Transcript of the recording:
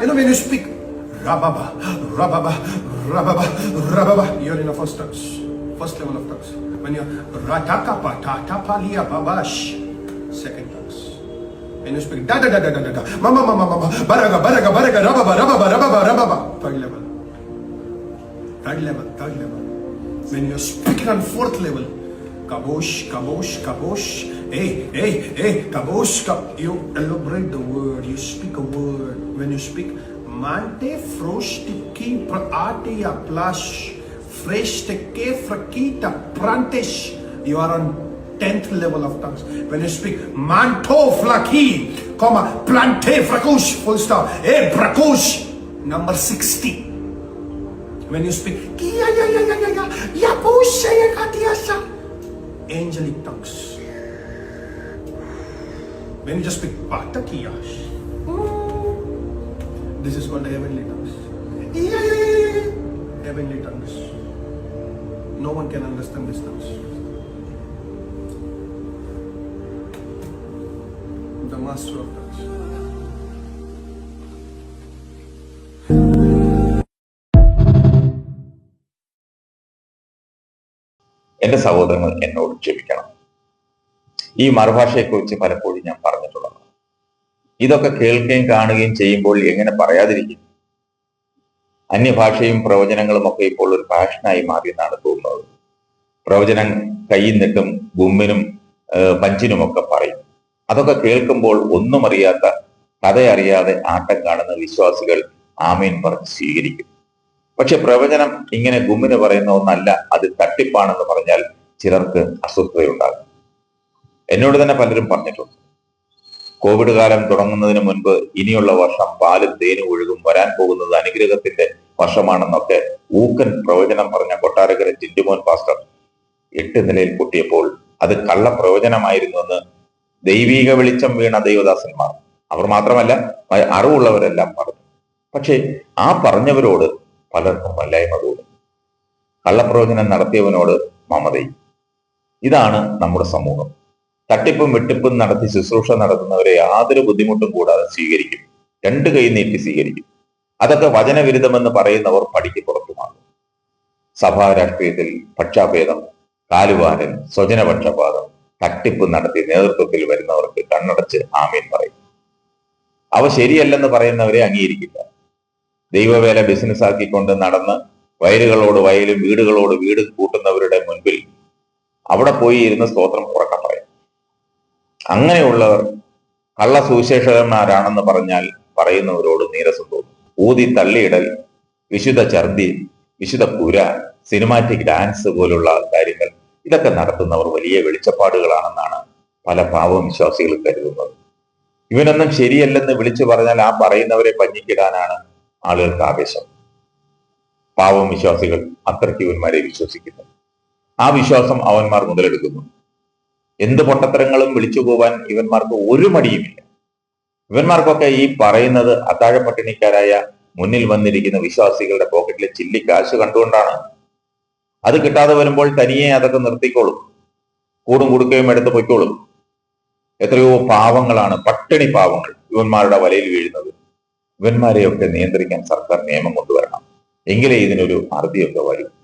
You know when you speak rababa, rababa, rababa, rababa, you're in a first tongues, first level of tongues. When you're ratakapa, tatapalia babash, second tongues. When you speak da da da da da da da, mama mama mama, baraga baraga baraga, rababa rababa rababa rababa, third level. Third level, third level. When you're speaking on fourth level, kabosh, kabosh, kabosh, hey, hey, hey, kabosh, kab. You elaborate the word, you speak a word. When you speak, mante frostiki praatia plush, fresteke frakita prantish. You are on 10th level of tongues. When you speak, manto flaki, comma, plante frakush, full stop, hey, brakush, number 60. When you speak, "Kia ya When you just pick speak patakiyash, this is called heavenly tongues. Heavenly tongues. No one can understand these tongues. The master of tongues. എന്റെ സഹോദരങ്ങൾ എന്നോട് ക്ഷമിക്കണം ഈ മറുഭാഷയെക്കുറിച്ച് പലപ്പോഴും ഞാൻ പറഞ്ഞിട്ടുള്ളതാണ്. ഇതൊക്കെ കേൾക്കുകയും കാണുകയും ചെയ്യുമ്പോൾ എങ്ങനെ പറയാതിരിക്കും? അന്യഭാഷയും പ്രവചനങ്ങളും ഒക്കെ ഇപ്പോൾ ഒരു ഫാഷനായി മാറിയെന്നാണ് തോന്നുന്നത്. പ്രവചനം കയ്യിൽ നിട്ടും ഗുമ്മിനും പഞ്ചിനുമൊക്കെ പറയും. അതൊക്കെ കേൾക്കുമ്പോൾ ഒന്നും അറിയാത്ത കഥയറിയാതെ ആട്ടം കാണുന്ന വിശ്വാസികൾ ആമീൻ പറഞ്ഞ് സ്വീകരിക്കും. പക്ഷെ പ്രവചനം ഇങ്ങനെ ഗുമ്മിന് പറയുന്ന ഒന്നല്ല അത് തട്ടിപ്പാണെന്ന് പറഞ്ഞാൽ ചിലർക്ക് അസ്വസ്ഥതയുണ്ടാകും. എന്നോട് തന്നെ പലരും പറഞ്ഞിട്ടുണ്ട്. കോവിഡ് കാലം തുടങ്ങുന്നതിന് മുൻപ് ഇനിയുള്ള വർഷം പാലും തേനും ഒഴുകും വരാൻ പോകുന്നത് അനുഗ്രഹത്തിന്റെ വർഷമാണെന്നൊക്കെ ഊക്കൻ പ്രവചനം പറഞ്ഞ കൊട്ടാരക്കര ചിന്റുമോൻ പാസ്റ്റർ എട്ട് നിലയിൽ പൊട്ടിയപ്പോൾ അത് കള്ള പ്രവചനമായിരുന്നുവെന്ന് ദൈവീക വെളിച്ചം വീണ ദൈവദാസന്മാർ. അവർ മാത്രമല്ല അറിവുള്ളവരെല്ലാം പറഞ്ഞു. പക്ഷേ ആ പറഞ്ഞവരോട് പലർക്കും വല്ലായ്മ തോന്നി. കള്ളപ്രവചനം നടത്തിയവനോട് മമതയും. ഇതാണ് നമ്മുടെ സമൂഹം. തട്ടിപ്പും വെട്ടിപ്പും നടത്തി ശുശ്രൂഷ നടത്തുന്നവരെ യാതൊരു ബുദ്ധിമുട്ടും കൂടാതെ സ്വീകരിക്കും. രണ്ട് കൈ നീട്ടി സ്വീകരിക്കും. അതൊക്കെ വചനവിരുദ്ധമെന്ന് പറയുന്നവർ പടിക്ക് പുറത്തുമാകും സഭാ രാഷ്ട്രീയത്തിൽ പക്ഷാഭേദം കാലുവാരൻ സ്വജനപക്ഷപാതം തട്ടിപ്പ് നടത്തി നേതൃത്വത്തിൽ വരുന്നവർക്ക് കണ്ണടച്ച് ആമീൻ പറയും. അവ ശരിയല്ലെന്ന് പറയുന്നവരെ അംഗീകരിക്കില്ല. ദൈവവേല ബിസിനസ് ആക്കിക്കൊണ്ട് നടന്ന് വയലുകളോട് വയലും വീടുകളോട് വീട് കൂട്ടുന്നവരുടെ മുൻപിൽ അവിടെ പോയി ഇരുന്ന് സ്തോത്രം അങ്ങനെയുള്ളവർ കള്ള സുവിശേഷകന്മാരാണെന്ന് പറഞ്ഞാൽ പറയുന്നവരോട് നീരസം തോന്നും. ഊതി തള്ളിയിടൽ വിശുദ്ധ ഛർദി വിശുദ്ധ പുര സിനിമാറ്റിക് ഡാൻസ് പോലുള്ള കാര്യങ്ങൾ ഇതൊക്കെ നടത്തുന്നവർ വലിയ വെളിച്ചപ്പാടുകളാണെന്നാണ് പല പാവവിശ്വാസികളും കരുതുന്നത്. ഇവനൊന്നും ശരിയല്ലെന്ന് വിളിച്ചു പറഞ്ഞാൽ ആ പറയുന്നവരെ പഞ്ഞിക്കിടാനാണ് ആളുകൾക്ക് ആവേശം. പാവം വിശ്വാസികൾ അത്രയ്ക്ക് ഇവന്മാരെ വിശ്വസിക്കുന്നു. ആ വിശ്വാസം അവന്മാർ മുതലെടുക്കുന്നു. എന്ത് പൊട്ടത്തരങ്ങളും വിളിച്ചു പോവാൻ ഇവന്മാർക്ക് ഒരു മടിയുമില്ല. ഇവന്മാർക്കൊക്കെ ഈ പറയുന്നത് അത്താഴ പട്ടിണിക്കാരായ മുന്നിൽ വന്നിരിക്കുന്ന വിശ്വാസികളുടെ പോക്കറ്റിലെ ചില്ലി കാശ് കണ്ടുകൊണ്ടാണ്. അത് കിട്ടാതെ വരുമ്പോൾ തനിയെ അതൊക്കെ നിർത്തിക്കോളും. കൂടും കൊടുക്കുകയും എടുത്ത് പൊയ്ക്കോളും. എത്രയോ പാവങ്ങളാണ് പട്ടിണി പാവങ്ങൾ ഇവന്മാരുടെ വലയിൽ വീഴുന്നത്. ഇവന്മാരെയൊക്കെ നിയന്ത്രിക്കാൻ സർക്കാർ നിയമം കൊണ്ടുവരണം. എങ്കിലേ ഇതിനൊരു അറുതിയൊക്കെ വരും.